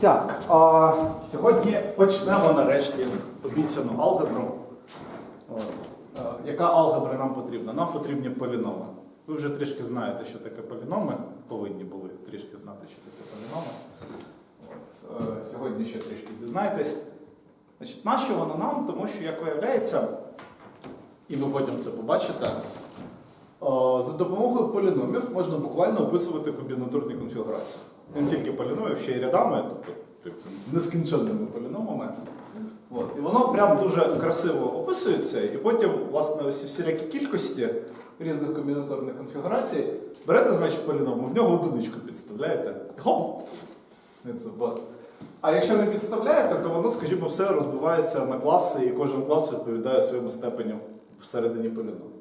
Так, а, сьогодні почнемо нарешті обіцяну алгебру. А, яка алгебра нам потрібна? Нам потрібні поліноми. Ви вже трішки знаєте, що таке поліноми. Повинні були трішки знати, що таке поліноми. От, е, сьогодні ще трішки дізнаєтесь. Значить, нащо воно нам? Тому що, як виявляється, і ви потім це побачите, за допомогою поліномів можна буквально описувати комбінаторні конфігурації. Не тільки поліномів, ще й рядами, тобто нескінченними поліномами. От. І воно прям дуже красиво описується, і потім, власне, ось всілякі кількості різних комбінаторних конфігурацій берете, значить, поліном, в нього одиничку підставляєте. Хоп! А якщо не підставляєте, то воно, скажімо, все розбивається на класи, і кожен клас відповідає своєму степеню всередині поліному.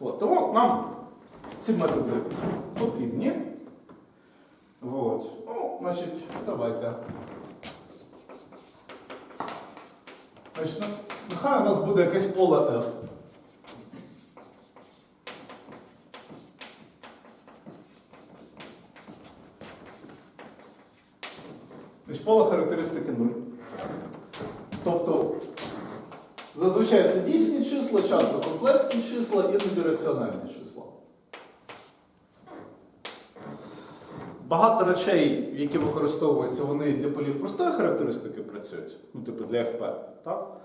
От, тому нам ці методи потрібні. От. Ну, значить, давайте. Значить, нехай у нас буде якесь поле F. Значить, поле характеристики 0. Тобто, зазвичай це дійсні числа, часто комплексні числа, іноді раціональні числа. Багато речей, які використовуються, вони для полів простої характеристики працюють, ну, типу для FP. Так?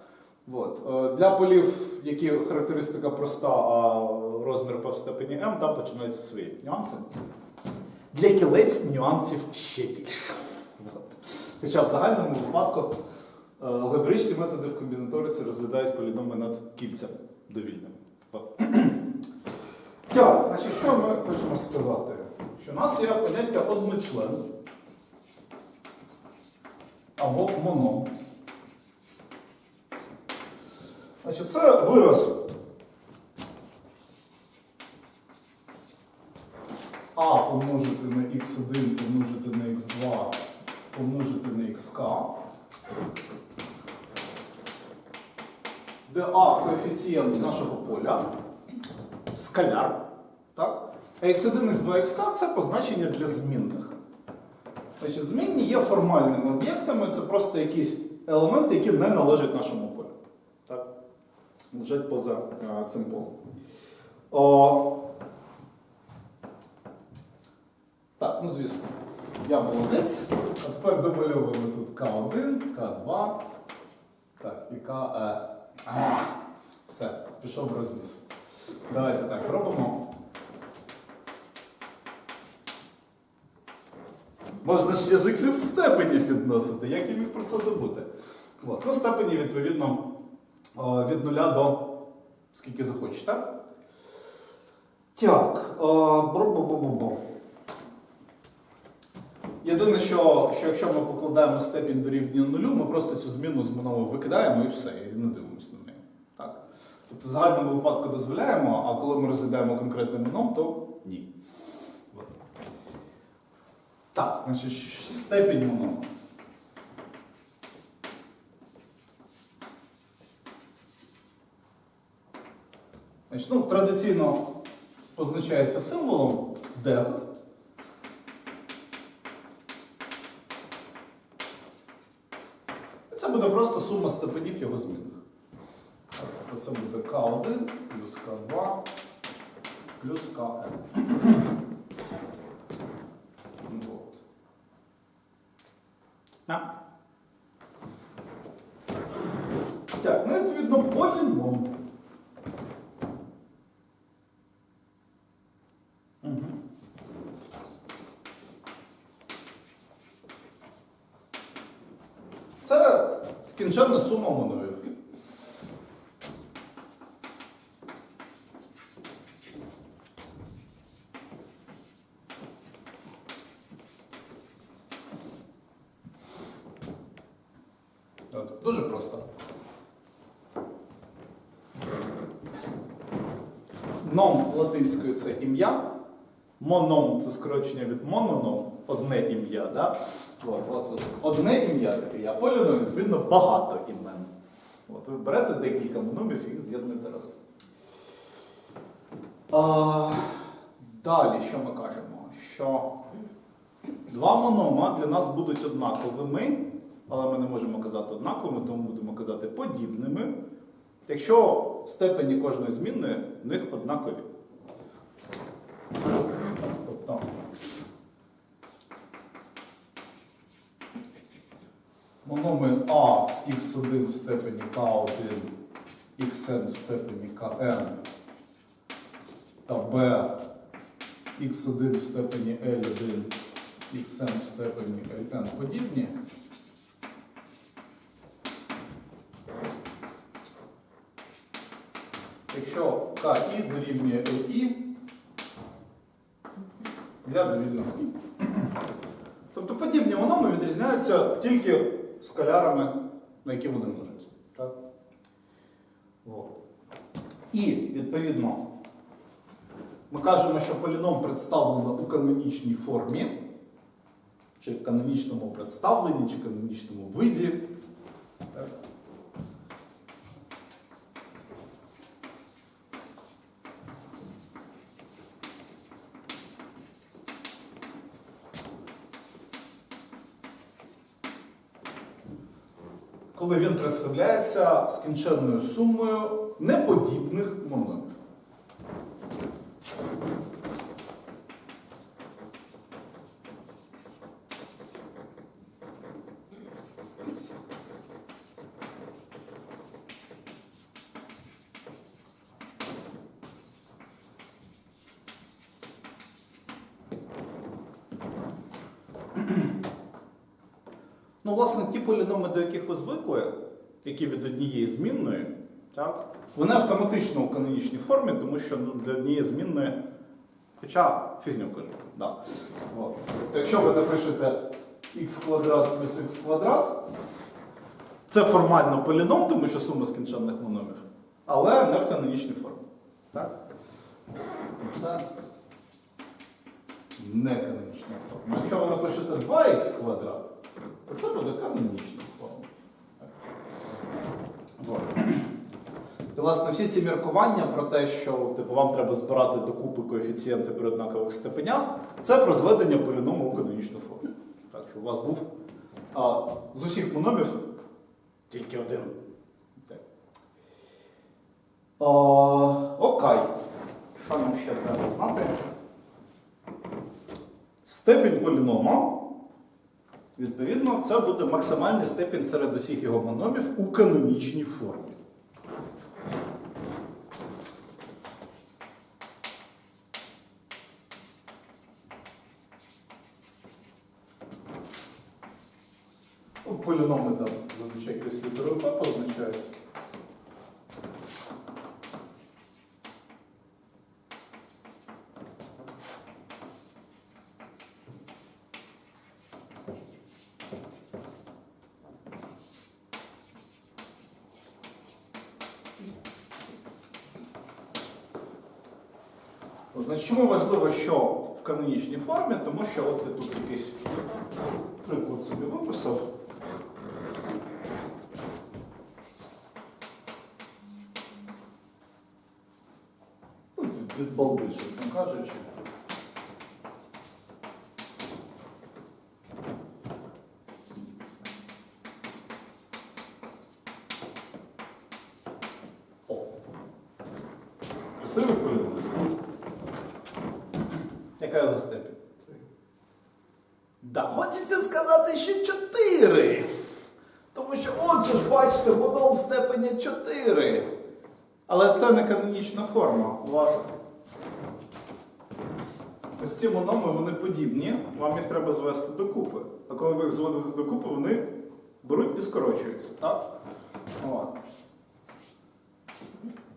От. Е, Для полів, які характеристика проста, а розмір P в степені m, там починаються свої нюанси. Для кілець нюансів ще більше. От. Хоча в загальному випадку алгебричні методи в комбінаториці розглядають поліноми над кільцем довільним. Так, значить, що ми хочемо сказати? Що у нас є поняття одночлен або моном. Значить, це вираз А помножити на х1 помножити на х2 помножити на xk, де А коефіцієнт з нашого поля, скаляр. Так? А x1, x2, xk це позначення для змінних. Значить, змінні є формальними об'єктами, це просто якісь елементи, які не належать нашому полю. Так? Лежать поза а, цим полем. О, так, ну звісно, я молодець. А тепер домальовуємо тут К1, К2. Так, і КЕ. Все, пішов розніс. Давайте так зробимо. Можна ще ж в степені підносити, як я міг про це забути. От. Ну, степені, відповідно, від нуля до скільки захочете. Так, о, бу-бу-бу-бу-бу. Єдине, що, що якщо ми покладаємо степінь дорівнює нулю, ми просто цю зміну з мономи викидаємо і все, і не дивимося на неї. Так? Тобто в загальному випадку дозволяємо, а коли ми розглядаємо конкретний моном, то ні. От. Так, значить, степінь монома. Значить, ну, традиційно позначається символом дег. Це буде просто сума степенів його змінних. Це буде К1 плюс К2 плюс КН. Вот. А. Так, ну відповідно поліном. Угу. Це скінченна сума монових. От, Дуже просто. Ном латинською це ім'я. Моном це скорочення від мононом, одне ім'я. Да? Одне ім'я таке ім'я. Поліном, відповідно, багато імен. От, ви берете декілька мономів і їх з'єднуєте разом. А, далі, що ми кажемо? Що Два монома для нас будуть однаковими, але ми не можемо казати однаковими, тому будемо казати подібними. Якщо степені кожної змінної в них однакові. Тобто мономи А х1 в степені К1, xn в степені Kn та b x1 в степені L1, xn в степені Ln подібні. Якщо KI дорівнює LI для довільного. Тобто подібні мономи відрізняються тільки скалярами, на які вони множаться. Так? От. І, відповідно, ми кажемо, що поліном представлено у канонічній формі, чи канонічному представленні, чи канонічному виді. Так. Коли він представляється скінченною сумою неподібних мономів. Ну, власне, ті поліноми, до яких ви звикли, які від однієї змінної, так, вони автоматично у канонічній формі, тому що ну, для однієї змінної, хоча фігню кажу. Да. От. Тобто, якщо ви напишете х квадрат плюс х квадрат, це формально поліном, тому що сума скінченних мономів, але не в канонічній формі. Так? Це не канонічна форма. Якщо ви напишете 2х квадрат, це буде канонічна форма. Вот. І, власне, всі ці міркування про те, що типу, вам треба збирати докупи коефіцієнти при однакових степенях, це про зведення поліному у канонічну форму. Так що у вас був а, з усіх мономів тільки один. Так. А, окей. Що нам ще треба знати? Степінь полінома. Відповідно, це буде максимальний степінь серед усіх його мономів у канонічній формі. Ну, Поліноми там зазвичай якоюсь літерою П позначаються. Значить, чому важливо, що в канонічній формі? Тому що от я тут якийсь приклад собі виписав. Ну, від- Від балди, чесно кажучи. О. Красивий полігон. Яка його степінь? Да, хочеться сказати, що 4. Тому що, отже ж, бачите, воно в степені 4. Але це не канонічна форма. У вас ось ці мономи, вони подібні, вам їх треба звести докупи. А коли ви їх зводите докупи, вони беруть і скорочуються. Так? От.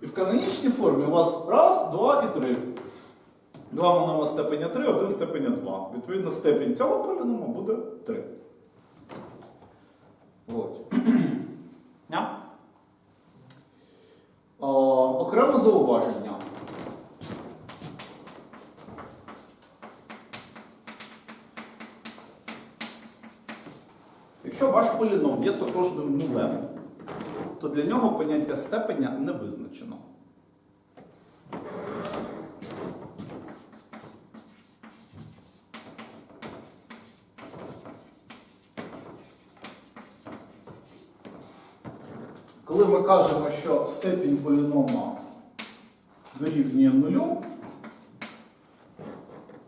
І в канонічній формі у вас раз, два і три. Два монома степеня 3, один степеня 2. Відповідно, степінь цього полінома буде 3. От. окреме зауваження. Якщо ваш поліном є тотожним нулем, то для нього поняття степеня не визначено. Коли ми кажемо, що степінь полінома дорівнює нулю,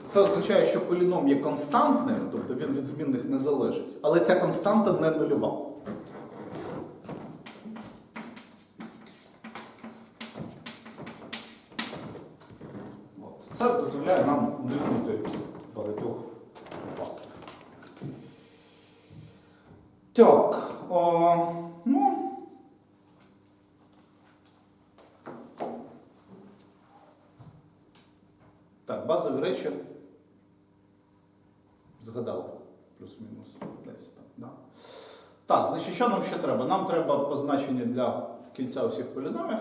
це означає, що поліном є константним, тобто він від змінних не залежить, але ця константа не нульова. От. Це дозволяє нам уникнути багатьох випадків. Так, о, ну. Так, базові речі. Згадав плюс-мінус десь там. Да. Так, значить, що нам ще треба? Нам треба позначення для кінця усіх поліномів.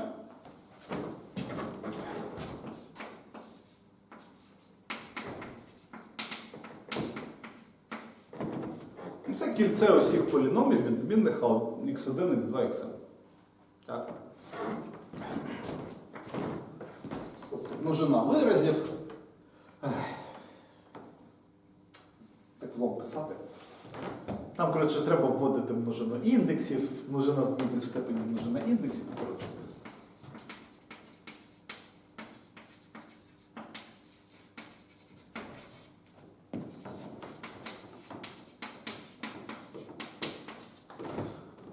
Це кільце усіх поліномів від змінних x1, x2, xn. Так. Множина виразів. Так влом писати. Нам, коротше, треба вводити множину індексів, множина змінних в степені множина індексів. Коротше.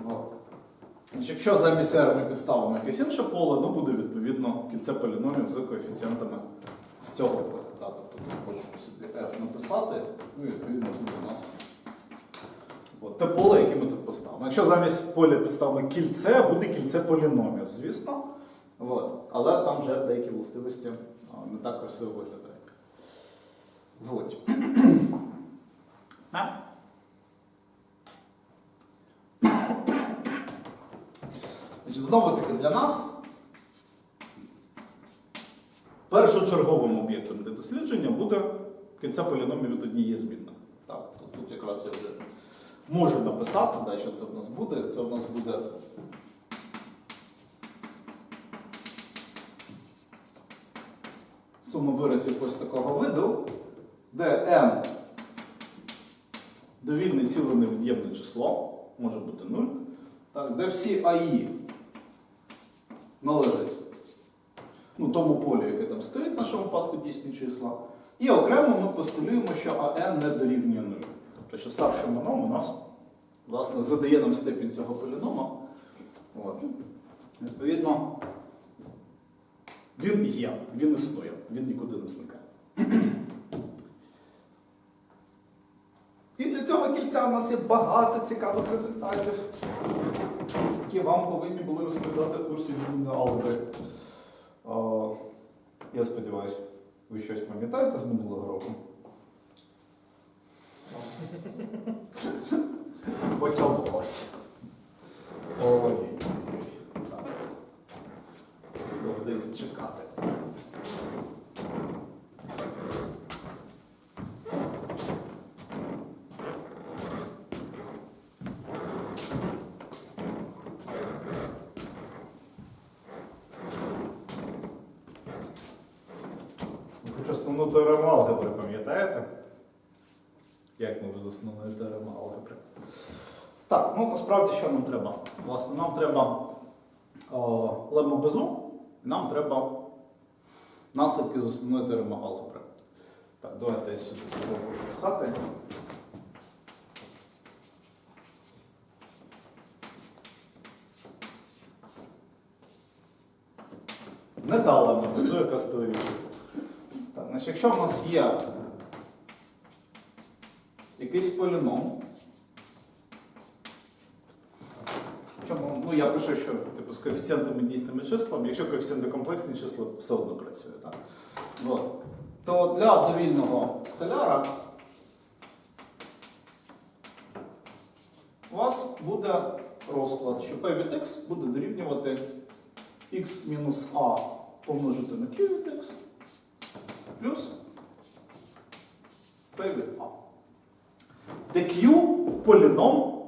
Ну, Якщо замість R ми підставимо якесь інше поле, ну буде відповідно кільце поліномів з коефіцієнтами з цього поля. Собі F написати, ну і відповідно буде у нас от, те поле, яке ми тут поставимо. Якщо замість поля підставимо кільце, буде кільце поліномів, звісно. От. Але там вже деякі властивості не так красиво виглядають. От. Знову ж таки, для нас першочерговим об'єктом для дослідження буде кінця поліномів від однієї змінної. Так, тут, тут якраз я вже можу написати, да, що це в нас буде. Це в нас буде сума виразів ось такого виду, де n довільне ціле невід'ємне число, може бути 0, так, де всі АІ належать ну, тому полю, яке там стоїть в нашому випадку дійсні числа. І окремо ми постулюємо, що АН не дорівнює 0. Тобто, що старший моном у нас власне, задає нам степінь цього полінома. От. Відповідно, він є, він існує, він нікуди не зникає. І для цього кільця у нас є багато цікавих результатів, які вам повинні були розповідати в курсі алгебри. Я сподіваюся, ви щось пам'ятаєте з минулого року? Почалось. Ой. Алгебри пам'ятаєте? Як ми без основної теореми алгебри? Так, ну насправді що нам треба? Власне, нам треба о, лемма безу, і нам треба наслідки з основної теореми алгебри. Так, давайте я сюди спробую пхати. Не та лемма безу, яка стоїть числа. Значить, якщо в нас є якийсь поліном? Ну, я пишу, що типу, з коефіцієнтами дійсними числами, якщо коефіцієнти комплексні числа, все одно працює. Так? От. То для довільного скаляра у вас буде розклад, що p від x буде дорівнювати x-a помножити на q від x плюс p від a. Де q поліном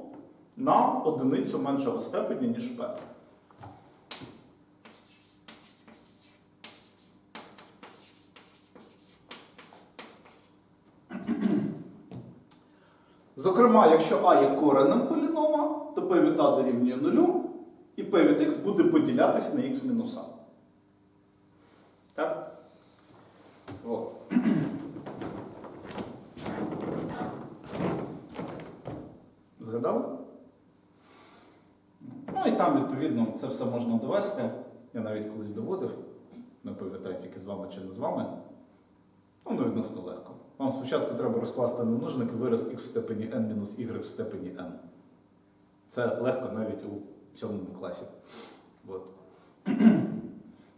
на одиницю меншого степеня, ніж p. Зокрема, якщо а є коренем полінома, то p від a дорівнює нулю, І p від x буде поділятись на x мінус а. Так? О. Згадали? Ну і там, відповідно, це все можна довести. Я навіть колись доводив. Не пам'ятаю тільки з вами чи не з вами. Ну, відносно легко. Вам спочатку треба розкласти на множники вираз x в степені n мінус y в степені n. Це легко навіть у сьомому класі. От.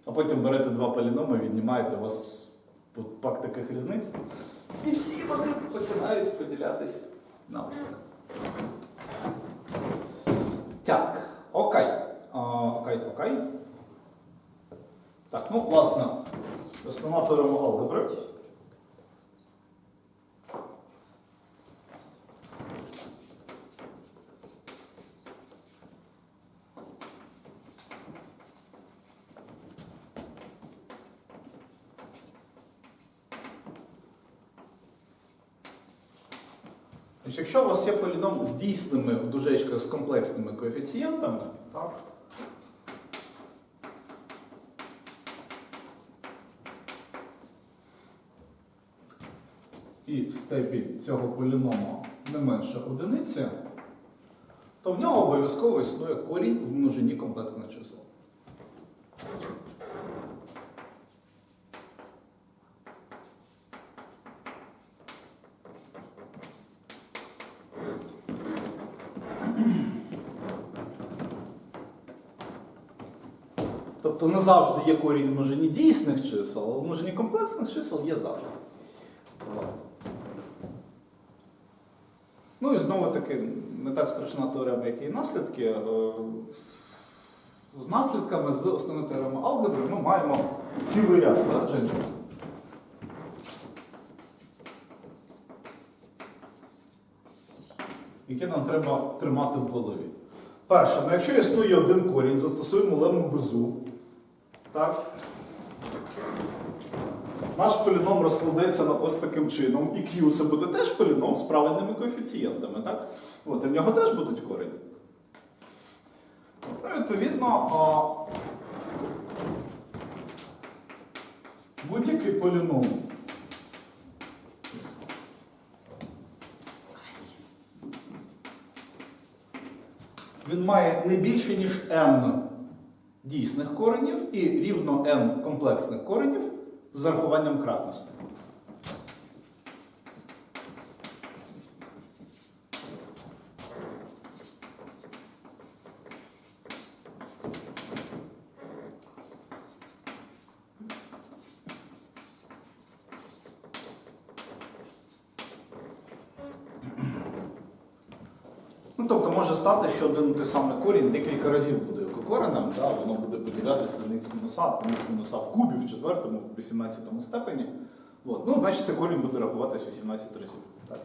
А потім берете два поліноми, віднімаєте у вас тут пак таких різниць. І всі вони починають поділятись на ось це. Так, окей. Окей, окей. Так, ну, власне, основна перемога алгебри. Значить, Якщо у вас є поліном з дійсними в дужечках з комплексними коефіцієнтами, так, і степінь цього поліному не менше одиниці, то в нього обов'язково існує корінь в множині комплексних чисел. Тобто не завжди є корінь в множині дійсних чисел, але в множині комплексних чисел є завжди. Ну і знову таки, не так страшна теорема, як і наслідки. Е, З наслідками з основною теоремою алгебри ми маємо цілий ряд Які нам треба тримати в голові. Перше, ну якщо існує один корінь, застосуємо лему безу. Так? Наш поліном розкладається на ось таким чином, і Q це буде теж поліном з правильними коефіцієнтами, так? От, і в нього теж будуть корені. Ну, відповідно, будь-який поліном. Він має не більше, ніж n дійсних коренів і рівно n комплексних коренів з зарахуванням кратності. Ну, тобто може стати, що один той самий корінь декілька разів буде коренем, да, воно буде поділятися на х мінуса, на х мінуса в кубі, в четвертому, в 18 степені. От. Ну, значить, цей корінь буде рахуватись 18 разів. Так.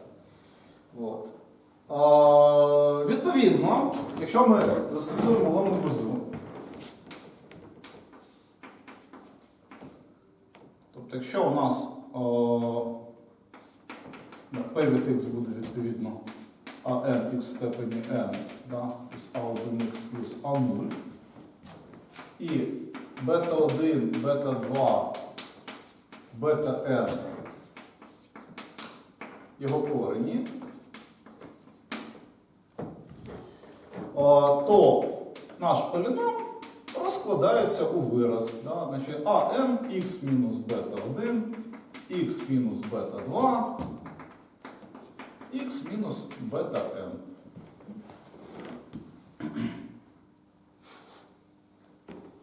От. А, відповідно, якщо ми застосуємо лому безу, тобто, якщо у нас ну, p від x буде відповідно АН в степені n да, плюс А1х плюс А0 і бета-1, бета-2, бета-n його корені, то наш поліном розкладається у вираз. Да? Значить, АН х мінус бета-1, х мінус бета-2, х мінус бета n.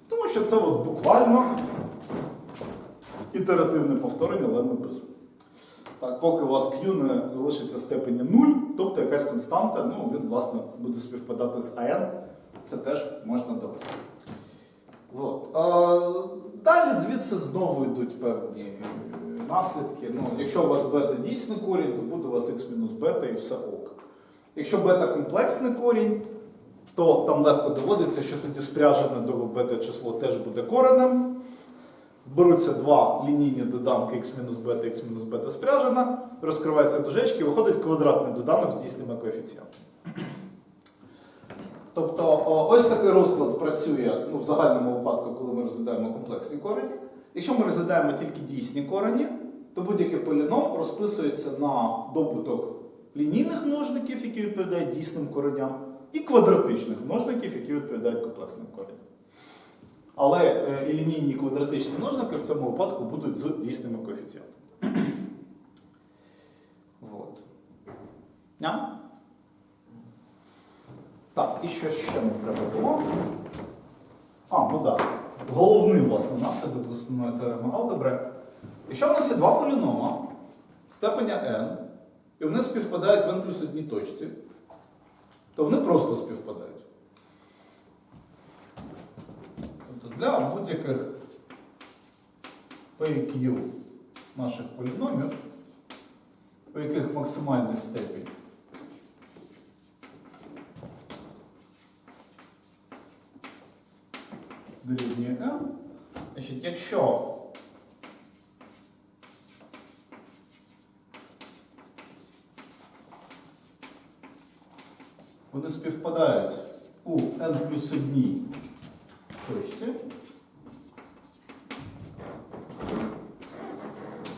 Тому що це от буквально ітеративне повторення леми безу. Так, поки у вас Q не залишиться степені 0, тобто якась константа, ну, він, власне, буде співпадати з AN, це теж можна довести. От. А, далі звідси знову йдуть певні е, наслідки. Ну, якщо у вас бета дійсний корінь, то буде у вас х-бета і все ок. Якщо бета комплексний корінь, то там легко доводиться, що тоді спряжене до бета число теж буде коренем. Беруться два лінійні доданки x мінус бета, x мінус бета спряжена, розкриваються дужечки, виходить квадратний доданок з дійсними коефіцієнтами. Тобто ось такий розклад працює ну, в загальному випадку, коли ми розглядаємо комплексні корені. Якщо ми розглядаємо тільки дійсні корені, то будь-який поліном розписується на добуток лінійних множників, які відповідають дійсним кореням, і квадратичних множників, які відповідають комплексним кореням. Але е, і лінійні і квадратичні множники в цьому випадку будуть з дійсними коефіцієнтами. Вот. Yeah? Так, і що ще нам треба було? А, ну так. Головний, власне, наслідок з основної теореми алгебри. Якщо в нас є два полінома степеня n, і вони співпадають в n плюс одній точці, то вони просто співпадають. Тобто для будь-яких PQ наших поліномів, у яких максимальний степінь дорівнює n, значить, якщо вони співпадають у n плюс одній точці,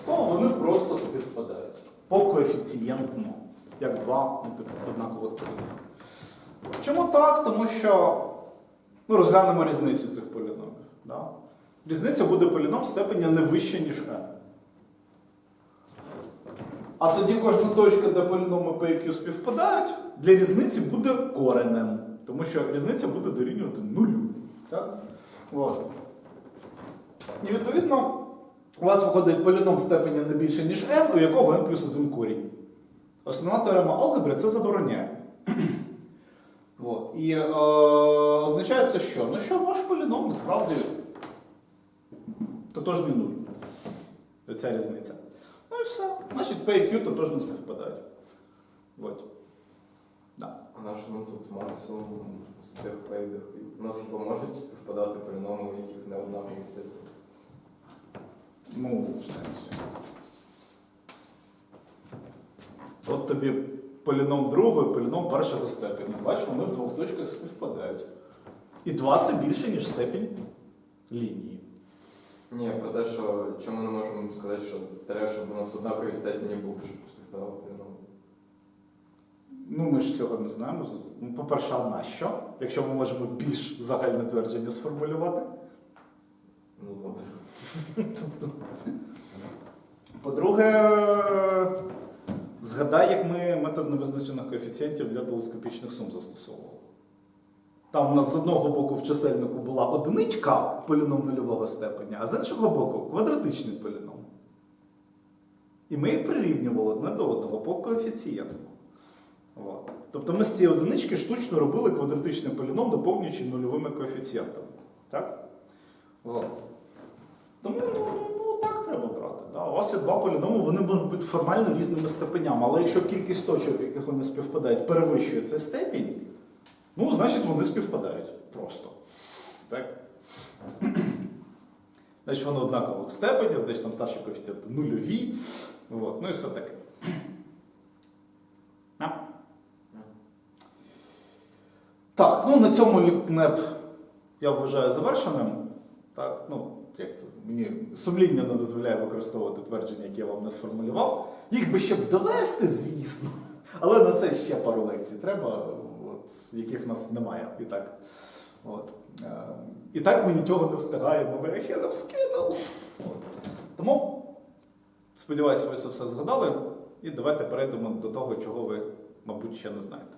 то вони просто співпадають по коефіцієнтну, як два ну, типу, однакових. Чому так? Тому що ну, розглянемо різницю цих поліномів. Да? Різниця буде поліном степеня не вища, ніж n. А тоді кожна точка, де поліноми P і співпадають, для різниці буде коренем. Тому що різниця буде дорівнювати нулю. Так? От. І відповідно, у вас виходить поліном степеня не більше, ніж n, у якого n плюс 1 корінь. Основна теорема алгебри це забороняє. От. І е, означає це що? Ну що ваш поліном насправді тотожний нуль. Оця різниця. Ну і все. Значить, P і Q тотожно співпадають. От. Да. А наш ну тут максимум з тих пейдах. У нас хіба можуть співпадати поліноми, у яких не однакові степені? Ну, в сенсі. От тобі поліном другої, поліном першого степеня. Бач, вони в двох точках співпадають. І 2 це більше, ніж степінь лінії. Ні, про те, що чому не можемо сказати, що треба, щоб у нас однакові степені були, щоб співпадали поліноми. Ну, ми ж цього не знаємо. Ну, по-перше, а на що? Якщо ми можемо більш загальне твердження сформулювати. Ну, добре. По-друге, згадай, як ми метод невизначених коефіцієнтів для телескопічних сум застосовували. Там у нас з одного боку в чисельнику була одиничка поліном нульового степеня, а з іншого боку квадратичний поліном. І ми їх прирівнювали одне до одного по коефіцієнту. Тобто ми з цієї одинички штучно робили квадратичний поліном, доповнюючи нульовими коефіцієнтами. Так? Тому ну, ну, так треба брати. Да? У вас є два поліноми, вони можуть бути формально різними степенями, але якщо кількість точок, в яких вони співпадають, перевищує цей степінь, ну, значить вони співпадають просто. Так? Значить, вони однакових степені, значить там старші коефіцієнти нульові. От, ну і все таке. Так, ну на цьому лікнеп я вважаю завершеним. Так, ну, як це? Мені сумління не дозволяє використовувати твердження, які я вам не сформулював. Їх би ще б довести, звісно. Але на це ще пару лекцій треба, яких в нас немає. І так. От. Е, І так ми нічого не встигаємо, ми ахедов скинув. От. Тому сподіваюся, ви це все згадали. І давайте перейдемо до того, чого ви, мабуть, ще не знаєте.